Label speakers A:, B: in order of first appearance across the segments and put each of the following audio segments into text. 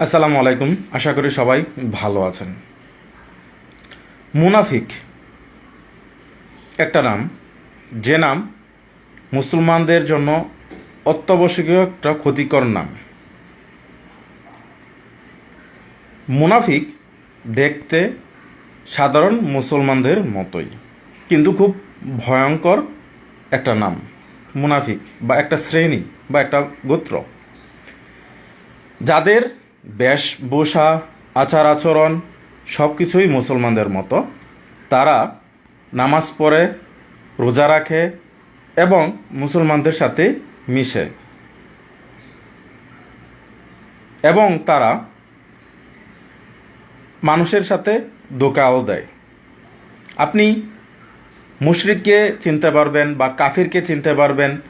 A: আসসালামু আলাইকুম। আশা করি সবাই ভালো আছেন। মুনাফিক একটা নাম। যে নাম মুসলমানদের জন্য অত্যাবশ্যকীয় একটা ক্ষতিকর নাম। মুনাফিক দেখতে সাধারণ মুসলমানদের মতোই, কিন্তু খুব ভয়ঙ্কর একটা নাম। মুনাফিক বা একটা শ্রেণি বা একটা গোত্র। যাদের বেশভূষা আচার আচরণ সব কিছুই মুসলমানদের মতো। তারা নামাজ পড়ে, রোজা রাখে এবং মুসলমানদের সাথে মিশে। এবং তারা মানুষের সাথে দোকাও দেয়। আপনি মুশরিককে চিনতে পারবেন বা কাফিরকে চিনতে পারবেন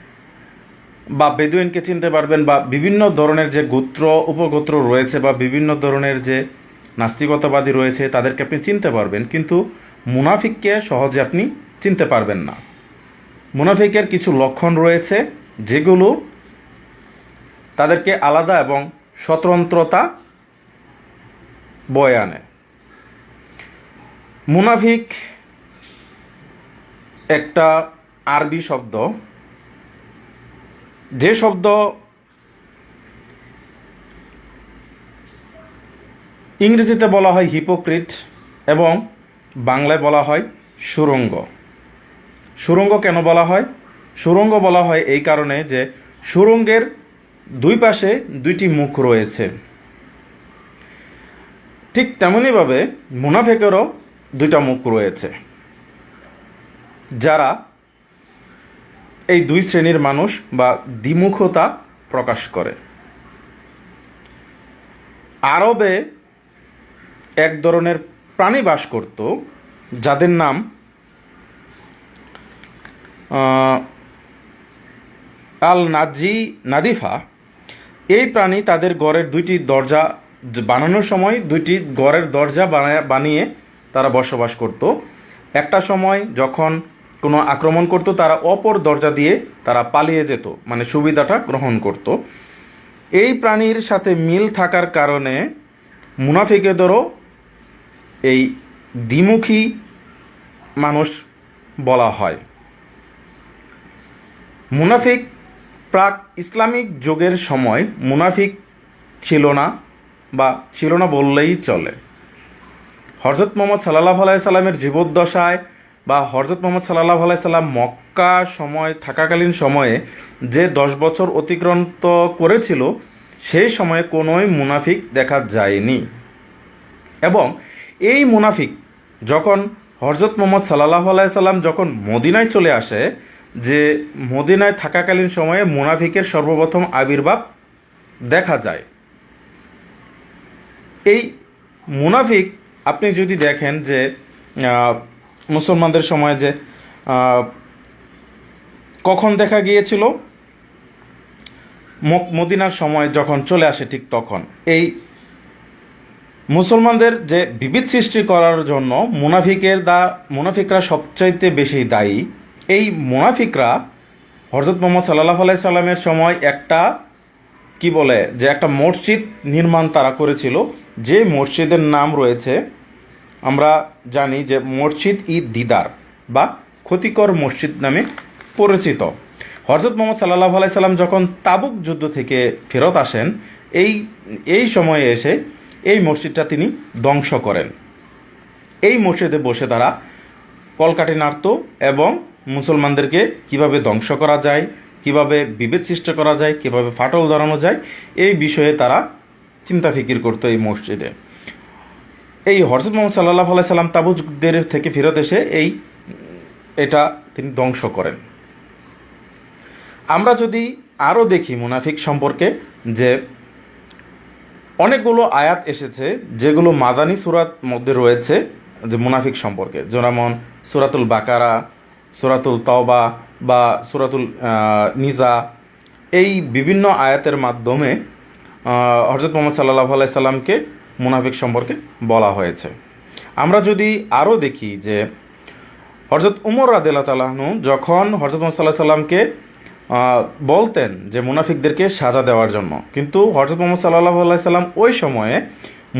A: বা বেদুইনকে চিনতে পারবেন বা বিভিন্ন ধরনের যে গোত্র, উপগোত্র রয়েছে বা বিভিন্ন ধরনের যে নাস্তিকতাবাদী রয়েছে, তাদেরকে আপনি চিনতে পারবেন। কিন্তু মুনাফিককে সহজে আপনি চিনতে পারবেন না। মুনাফিকের কিছু লক্ষণ রয়েছে যেগুলো তাদেরকে আলাদা এবং স্বতন্ত্রতা বয়ে আনে। মুনাফিক একটা আরবি শব্দ। যে শব্দ ইংরেজিতে বলা হয় হিপোক্রিট এবং বাংলায় বলা হয় সুরঙ্গ। সুরঙ্গ কেন বলা হয়? সুরঙ্গ বলা হয় এই কারণে যে সুরঙ্গের দুই পাশে দুইটি মুখ রয়েছে। ঠিক তেমনইভাবে মুনাফেকেরও দুইটা মুখ রয়েছে। যারা এই দুই শ্রেণির মানুষ বা দ্বিমুখতা প্রকাশ করে। আরবে এক ধরনের প্রাণী বাস করত, যাদের নাম আল নাজি, নাদিফা। এই প্রাণী তাদের গড়ের দুইটি দরজা বানানোর সময় দুইটি গড়ের দরজা বানায়- তারা বসবাস করত। একটা সময় যখন কোনো আক্রমণ করত, তারা অপর দরজা দিয়ে তারা পালিয়ে যেত মানে সুবিধাটা গ্রহণ করত। এই প্রাণীর সাথে মিল থাকার কারণে মুনাফিকেদেরও এই দ্বিমুখী মানুষ বলা হয়। মুনাফিক প্রাক ইসলামিক যুগের সময় মুনাফিক ছিল না বা ছিল না বললেই চলে। হরজত মোহাম্মদ সাল্লাহ আলাইসাল্লামের জীবদ্দশায় বা হরজত মোহাম্মদ সাল্লাহ আলাইসাল্লাম মক্কা সময়, থাকাকালীন সময়ে যে দশ বছর অতিক্রান্ত করেছিল, সেই সময়ে কোনোই মুনাফিক দেখা যায়নি। এবং এই মুনাফিক যখন হরজত মোহাম্মদ সাল্লাহ আলাইসাল্লাম যখন মদিনায় চলে আসে, যে মদিনায় থাকাকালীন সময়ে মুনাফিকের সর্বপ্রথম আবির্ভাব দেখা যায়। এই মুনাফিক আপনি যদি দেখেন যে মুসলমানদের সময় যে কখন দেখা গিয়েছিল? মদিনার সময় যখন চলে আসে ঠিক তখন। এই মুসলমানদের যে বিবিধ সৃষ্টি করার জন্য মুনাফিকের দা, মুনাফিকরা সবচাইতে বেশি দায়ী। এই মুনাফিকরা হরজত মোহাম্মদ সাল্লাহ আলাই সাল্লামের সময় একটা, কি বলে, যে একটা মসজিদ নির্মাণ তারা করেছিল। যে মসজিদের নাম রয়েছে আমরা জানি যে মসজিদ ই দিদার বা ক্ষতিকর মসজিদ নামে পরিচিত। হরজত মোহাম্মদ সাল্লাহ আলাই সাল্লাম যখন তাবুক যুদ্ধ থেকে ফেরত আসেন, এই এই সময়ে এসে এই মসজিদটা তিনি ধ্বংস করেন। এই মসজিদে বসে তারা কলকাঠি নাড়ত এবং মুসলমানদেরকে কীভাবে ধ্বংস করা যায়, কীভাবে বিভেদ সৃষ্টি করা যায়, কীভাবে ফাটল ধরানো যায়, এই বিষয়ে তারা চিন্তা ফিকির করতো এই মসজিদে। এই হরজত মোহাম্মদ সাল্লাহ আলাই সাল্লাম তাবুজদের থেকে ফেরত এসে এই, এটা তিনি ধ্বংস করেন। আমরা যদি আরও দেখি মুনাফিক সম্পর্কে যে অনেকগুলো আয়াত এসেছে যেগুলো মাদানি সুরাত মধ্যে রয়েছে যে মুনাফিক সম্পর্কে। যেমন সুরাতুল বাকারা, সুরাতুল তওবা বা সুরাতুল নিজা। এই বিভিন্ন আয়াতের মাধ্যমে হজরত মোহাম্মদ সাল্লাহ আলাই সাল্লামকে মুনাফিক সম্পর্কে বলা হয়েছে। আমরা যদি আরও দেখি যে হজরত উমর রাদিল্লা তালাহনু যখন হজরত মোহাম্মদ সাল্লাহ বলতেন যে মুনাফিকদেরকে সাজা দেওয়ার জন্য, কিন্তু হজরত মোহাম্মদ সাল্লাহ সাল্লাম ওই সময়ে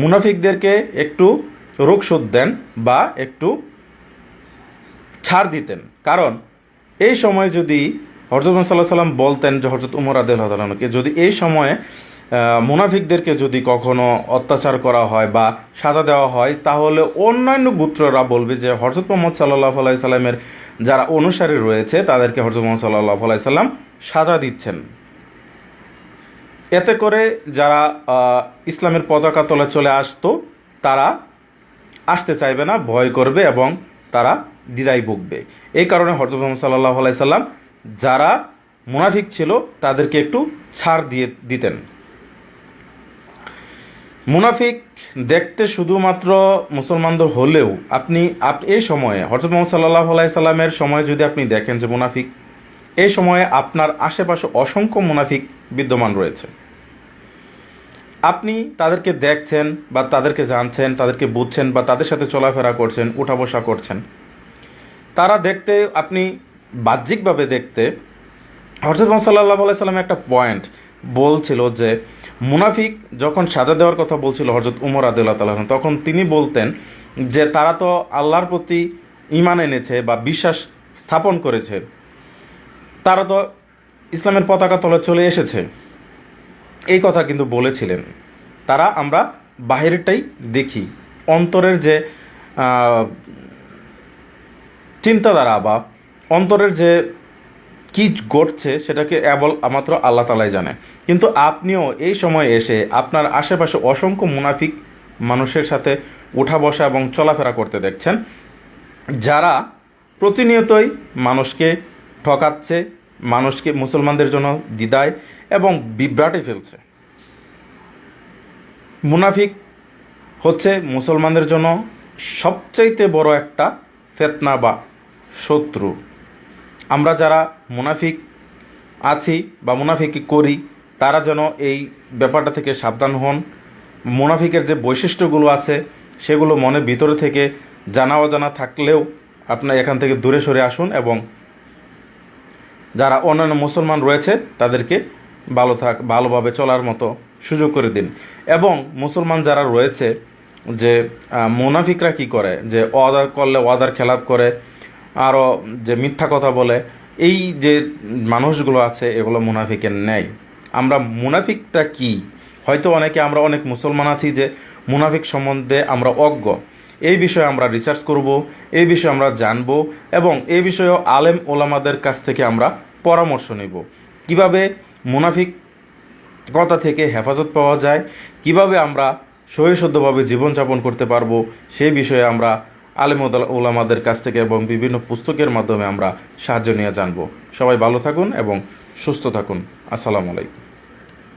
A: মুনাফিকদেরকে একটু রোগশোধ দেন বা একটু ছাড় দিতেন। কারণ এই সময় যদি হজরত মোহাম্মদ সাল্লাহ সাল্লাম বলতেন যে হজরত উমর আদিল্লাহকে যদি এই সময়ে মুনাফিকদেরকে যদি কখনো অত্যাচার করা হয় বা সাজা দেওয়া হয়, তাহলে অন্যান্য গোত্ররা বলবে যে হরজত মোহাম্মদ সাল্লাহ আলাই সাল্লামের যারা অনুসারী রয়েছে, তাদেরকে হজরত মোহাম্মদ সাল্লাহ আলাই সাল্লাম সাজা দিচ্ছেন। এতে করে যারা ইসলামের পতাকা তলে চলে আসতো, তারা আসতে চাইবে না, ভয় করবে এবং তারা দ্বিধায় ভুগবে। এই কারণে হজরত মোহাম্মদ সাল্লাহ আলাইসাল্লাম যারা মুনাফিক ছিল, তাদেরকে একটু ছাড় দিয়ে দিতেন। মুনাফিক দেখতে শুধুমাত্র মুসলমানদের হলেও আপনি, আপ, এই সময়ে হজরত মোহাম্মদ সাল্লাহ আলাইসাল্লামের সময় যদি আপনি দেখেন যে মুনাফিক, এই সময়ে আপনার আশেপাশে অসংখ্য মুনাফিক বিদ্যমান রয়েছে। আপনি তাদেরকে দেখছেন বা তাদেরকে জানছেন, তাদেরকে বুঝছেন বা তাদের সাথে চলাফেরা করছেন উঠা বসা করছেন। তারা দেখতে, আপনি বাহ্যিকভাবে দেখতে হরজত মোহাম্মদ সাল্লাহ আলাইসাল্লাম একটা পয়েন্ট বলছিল যে, মুনাফিক যখন সাজা দেওয়ার কথা বলছিল হরজত উমর আদুল্লাহ তালাহ তখন তিনি বলতেন যে, তারা তো আল্লাহর প্রতি ইমান এনেছে বা বিশ্বাস স্থাপন করেছে, তারা তো ইসলামের পতাকা তলে চলে এসেছে। এই কথা কিন্তু বলেছিলেন। তারা আমরা বাহিরেরটাই দেখি। অন্তরের যে চিন্তাধারা বা অন্তরের যে কি ঘটছে সেটাকে কেবল মাত্র আল্লাহ তালাই জানে। কিন্তু আপনিও এই সময় এসে আপনার আশেপাশে অসংখ্য মুনাফিক মানুষের সাথে উঠা বসা এবং চলাফেরা করতে দেখছেন, যারা প্রতিনিয়তই মানুষকে ঠকাচ্ছে, মানুষকে মুসলমানদের জন্য দ্বিধায় এবং বিভ্রাটে ফেলছে। মুনাফিক হচ্ছে মুসলমানদের জন্য সবচাইতে বড় একটা ফেতনা বা শত্রু। আমরা যারা মুনাফিক আছি বা মুনাফিকি করি, তারা যেন এই ব্যাপারটা থেকে সাবধান হন। মুনাফিকের যে বৈশিষ্ট্যগুলো আছে, সেগুলো মনের ভিতরে থেকে জানা অজানা থাকলেও আপনার এখান থেকে দূরে সরে আসুন এবং যারা অন্যান্য মুসলমান রয়েছে, তাদেরকে ভালো থাক, ভালোভাবে চলার মতো সুযোগ করে দিন। এবং মুসলমান যারা রয়েছে, যে মুনাফিকরা কি করে? যে অর্ডার করলে অর্ডার খেলাপ করে আরও যে মিথ্যা কথা বলে, এই যে মানুষগুলো আছে, এগুলো মুনাফিকের নেয় আমরা মুনাফিকটা কি? হয়তো অনেকে, আমরা অনেক মুসলমান আছি যে মুনাফিক সম্বন্ধে আমরা অজ্ঞ। এই বিষয়ে আমরা রিসার্চ করব, এই বিষয়ে আমরা জানব এবং এই বিষয়েও আলেম ওলামাদের কাছ থেকে আমরা পরামর্শ নেব। কীভাবে মুনাফিক কথা থেকে হেফাজত পাওয়া যায়, কীভাবে আমরা সহিশুদ্ধভাবে জীবনযাপন করতে পারব সেই বিষয়ে আমরা আলেম ওলামাদের কাছ থেকে এবং বিভিন্ন পুস্তকের মাধ্যমে আমরা সাহায্য নিয়ে জানব। সবাই ভালো থাকুন এবং সুস্থ থাকুন। আসসালামু আলাইকুম।